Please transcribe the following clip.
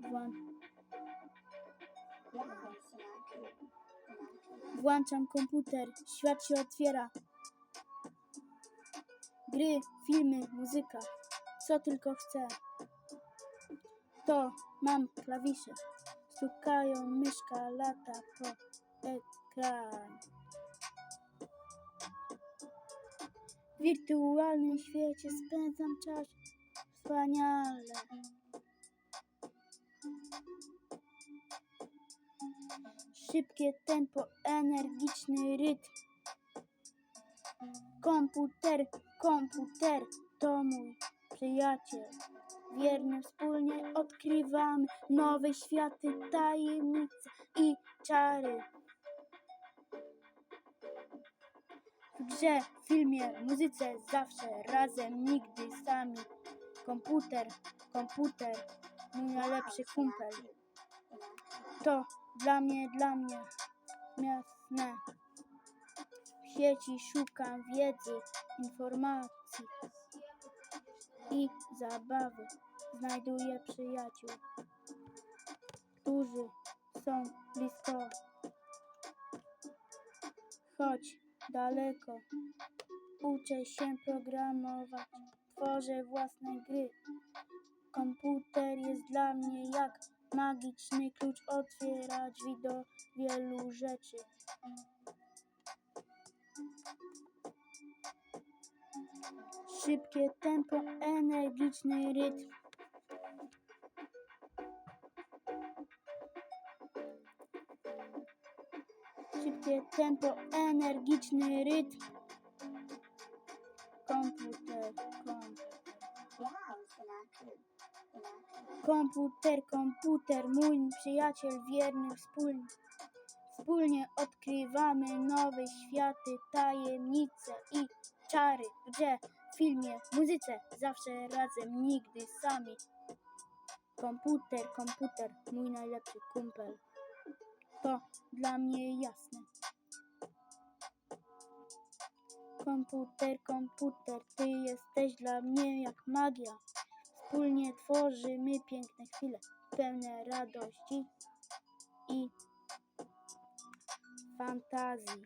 Włą- Włączam komputer, świat się otwiera. Gry, filmy, muzyka, co tylko chcę. To mam klawisze, stukają myszka, lata po ekran. W wirtualnym świecie spędzam czas wspaniale. Szybkie tempo, energiczny rytm. Komputer, komputer to mój przyjaciel. Wiernie wspólnie odkrywamy nowe światy, tajemnice i czary. W grze, filmie, muzyce zawsze razem, nigdy sami. Komputer, komputer, mój najlepszy kumpel. To dla mnie, dla mnie jasne. W sieci szukam wiedzy, informacji i zabawy. Znajduję przyjaciół, którzy są blisko. Chodź daleko, uczę się programować, tworzę własne gry. Jest dla mnie jak magiczny klucz, otwiera drzwi do wielu rzeczy. Szybkie tempo, energiczny rytm. Szybkie tempo, energiczny rytm. Komputer, komputer. Komputer, komputer, mój przyjaciel wierny wspólnie. Wspólnie odkrywamy nowe światy, tajemnice i czary. W grze, filmie, muzyce, zawsze razem, nigdy sami. Komputer, komputer, mój najlepszy kumpel. To dla mnie jasne. Komputer, komputer, ty jesteś dla mnie jak magia. Wspólnie tworzymy piękne chwile, pełne radości i fantazji.